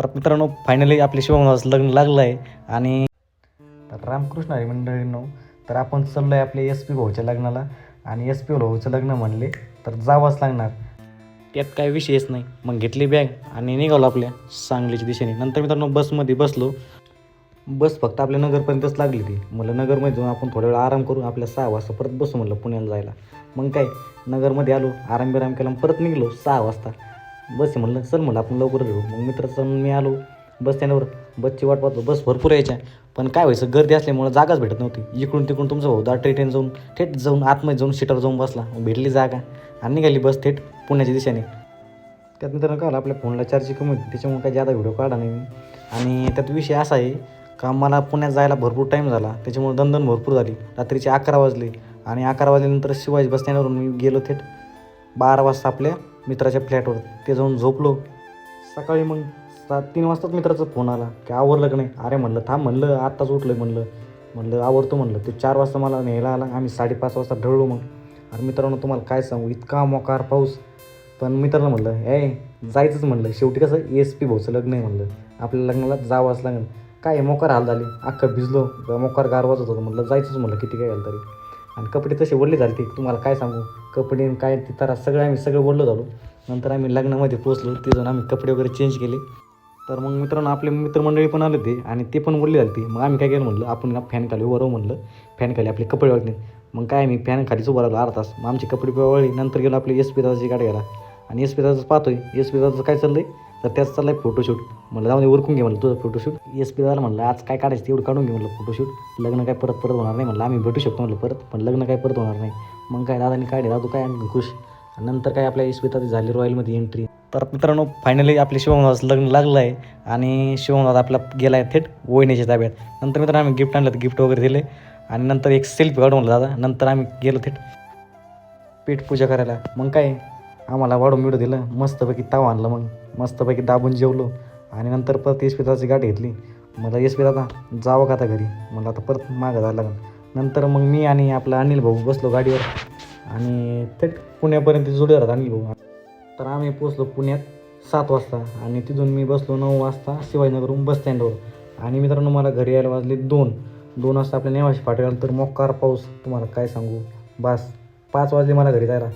तर मित्रांनो फायनली आपल्या शिवभावाचं लग्न लागलं आहे आणि तर रामकृष्ण हरी मंडळींनो तर आपण चाललो आहे आपल्या एस पी भाऊच्या लग्नाला. आणि एस पी भाऊचं लग्न म्हणले तर जावंच लागणार. त्यात काय विषयच नाही. मग घेतली बॅग आणि निघालो आपल्या सांगलीच्या दिशेने. नंतर मित्रांनो बसमध्ये बसलो. बस फक्त आपल्या नगरपर्यंतच लागली ती. म्हणलं नगरमध्ये जाऊन आपण थोडा वेळ आराम करू आपल्या सहा वाजता परत बसू म्हणलं पुण्याला जायला. मग काय नगरमध्ये आलो आराम बिराम केला परत निघलो सहा वाजता. बस म्हणलं चल म्हणलं आपण लवकर घेऊ मग मित्राचं मी आलो बस स्टँडवर बसची वाट पाहतो बस भरपूर यायच्या. पण काय व्हायचं गर्दी असल्यामुळे जागाच भेटत नव्हती. इकडून तिकडून तुमचं भाऊ दाट ट्रेन जाऊन थेट जाऊन आतमध्ये जाऊन सीटर जाऊन बसला. भेटली जागा. आणि निघाली बस थेट पुण्याच्या दिशेने. त्यात मित्रांनो काय आपल्या फोनला चार्जिंग कमी होती. त्याच्यामुळे काही जादा व्हिडिओ काढा नाही आणि त्यात विषय असा आहे का मला पुण्यात जायला भरपूर टाईम झाला. त्याच्यामुळे दणदण भरपूर झाली. रात्रीचे अकरा वाजले. आणि अकरा वाजल्यानंतर शिवाजी बस स्टँडवरून मी गेलो थेट. बारा वाजता आपल्या मित्राच्या फ्लॅटवर. ते जाऊन झोपलो. सकाळी मग सात तीन वाजताच मित्राचा फोन आला की आवरलं का नाही? अरे म्हणलं थांब म्हणलं आत्ताच उठलं म्हणलं. म्हणलं आवरतो म्हणलं. ते चार वाजता मला न्यायला आला. आम्ही साडेपाच वाजता ढळलो मग. अरे मित्रांनो तुम्हाला काय सांगू? इतका मोकार पाऊस. पण मित्रांनो म्हणलं ए जायचंच म्हणलं. शेवटी कसं एस पी भाऊचं लग्न आहे म्हणलं. आपल्या लग्नाला जावंच लागेल. काय मोकार हाल झाली अख्खं भिजलो. मोकार गार वाजत होतं म्हणलं जायचंच म्हणलं किती काय झालं तरी. आणि कपडे तसे ओढले झाले ते तुम्हाला काय सांगू? कपडे आणि काय ते तारा सगळं आम्ही सगळं ओढलो झालो. नंतर आम्ही लग्नामध्ये पोचलो ते जाऊन आम्ही कपडे वगैरे चेंज केले. तर मग मित्रांनो आपले मित्रमंडळी पण आले होते आणि ते पण बोलले झाले मग आम्ही काय केलं म्हणलं? आपण फॅन खाली उभं राहू म्हणलं. फॅन खाली आपले कपडे वाढले मग काय आम्ही फॅन खालीच उभं राहिलो अर्धा तास. मग आमचे कपडे वळले. नंतर गेलो आपले एस पी दादाची गाडी घ्यायला. आणि एस पी दादाचं पाहतोय. एस पी दादाचं काय चाललं आहे तर त्याच चाललंय फोटोशूट म्हणलं जाऊन उरकून घे म्हणलं तुझं फोटोशूट एस पी दादाला म्हणलं आज काय काढायचं तेवढं काढून घे म्हणलं फोटोशूट लग्न काय परत परत होणार नाही म्हणलं आम्ही भेटू शकतो म्हणलं परत. पण लग्न काय परत होणार नाही. मग काय दादानी काढे दादू काय आम्ही खुश. नंतर काय आपल्या एस पी दादा झाली रॉयलमध्ये एंट्री तर मित्रांनो फायनली आपले शिवभावाचं लग्न लागलं आहे आणि शिवभाव आपला गेला आहे थेट वहिनीच्या ताब्यात. नंतर मित्रांनो आम्ही गिफ्ट आणलं गिफ्ट वगैरे दिले. आणि नंतर एक सेल्फी काढून दादा नंतर आम्ही गेलो थेट. पीठ पूजा करायला. मग काय आम्हाला वाढून मिळू दिलं. मस्तपैकी ताव आणलं मग. मस्तपैकी दाबून जेवलो. आणि नंतर परत एस दादाची गाडी घेतली. मला एस पी दादा जावं का आता घरी? मला आता परत मागं जायला लागेल. नंतर मग मी आणि आपला अनिल भाऊ बसलो गाडीवर. आणि थेट पुण्यापर्यंत जोडे राहतात अनिल भाऊ. तर आम्ही पोचलो पुण्यात सात वाजता. आणि तिथून मी बसलो नऊ वाजता शिवाजीनगरहून बस स्टँडवर आणि मित्रांनो मला घरी यायला वाजले दोन. दोन वाजता आपल्या नेवाशी फाटेल तर मोकार पाऊस. तुम्हाला काय सांगू? बस. पाच वाजले मला घरी जायला.